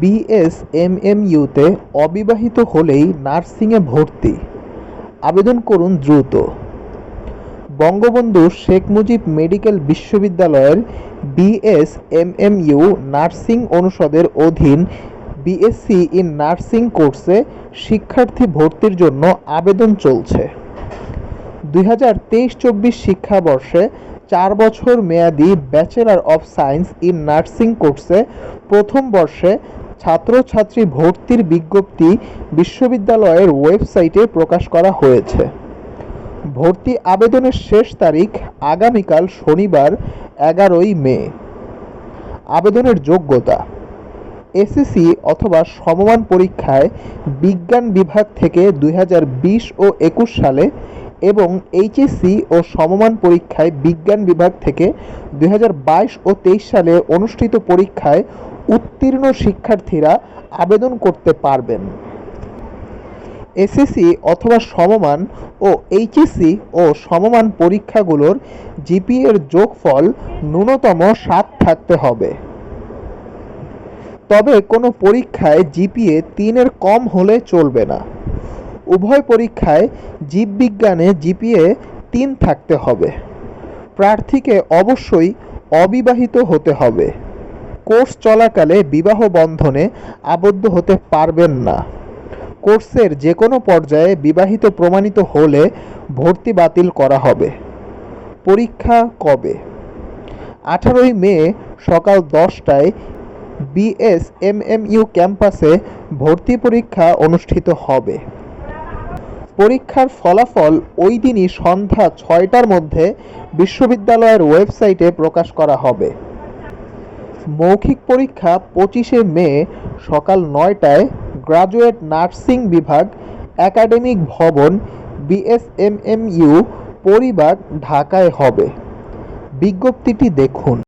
বিএসএমএমইউতে অবিবাহিত হলেই নার্সিংয়ে ভর্তি। আবেদন করুন দ্রুত। বঙ্গবন্ধু শেখ মুজিব মেডিকেল বিশ্ববিদ্যালয়ের বিএসএমএমইউ নার্সিং অনুষদের অধীন বিএসসি ইন নার্সিং কোর্সে শিক্ষার্থী ভর্তির জন্য আবেদন চলছে। দুই হাজার তেইশ চব্বিশ শিক্ষাবর্ষে চার বছর মেয়াদি bachelor of science in nursing কোর্সে প্রথম বর্ষে ছাত্রছাত্রী ভর্তির বিজ্ঞপ্তি বিশ্ববিদ্যালয়ের ওয়েবসাইটে প্রকাশ করা হয়েছে। ভর্তি আবেদনের শেষ তারিখ আগামীকাল শনিবার, এগারোই মে। আবেদনের যোগ্যতা, এসএসসি অথবা সমমান পরীক্ষায় বিজ্ঞান বিভাগ থেকে দুই হাজার বিশ ও একুশ সালে এবং এইচএসসি ও সমমান পরীক্ষায় বিজ্ঞান বিভাগ থেকে দু হাজার বাইশ ও তেইশ সালে অনুষ্ঠিত পরীক্ষায় উত্তীর্ণ শিক্ষার্থীরা আবেদন করতে পারবেন। এসএসসি অথবা সমমান ও এইচএসসি ও সমমান পরীক্ষাগুলোর জিপিএর যোগফল ন্যূনতম সাত থাকতে হবে। তবে কোনো পরীক্ষায় জিপিএ তিনের কম হলে চলবে না। উভয় পরীক্ষায় জীববিজ্ঞানে জিপিএ তিন থাকতে হবে। প্রার্থীকে অবশ্যই অবিবাহিত হতে হবে। কোর্স চলাকালে বিবাহ বন্ধনে আবদ্ধ হতে পারবেন না। কোর্সের যে কোনো পর্যায়ে বিবাহিত প্রমাণিত হলে ভর্তি বাতিল করা হবে। পরীক্ষা কবে? আঠারোই মে সকাল দশটায় বিএসএমএমইউ ক্যাম্পাসে ভর্তি পরীক্ষা অনুষ্ঠিত হবে। পরীক্ষার ফলাফল ওই দিনই সন্ধ্যা ছয়টার মধ্যে বিশ্ববিদ্যালয়ের ওয়েবসাইটে প্রকাশ করা হবে। মৌখিক পরীক্ষা পঁচিশে মে সকাল নয়টায় গ্রাজুয়েট নার্সিং বিভাগ একাডেমিক ভবন বিএসএমএমইউ পরিবার ঢাকায় হবে। বিজ্ঞপ্তিটি দেখুন।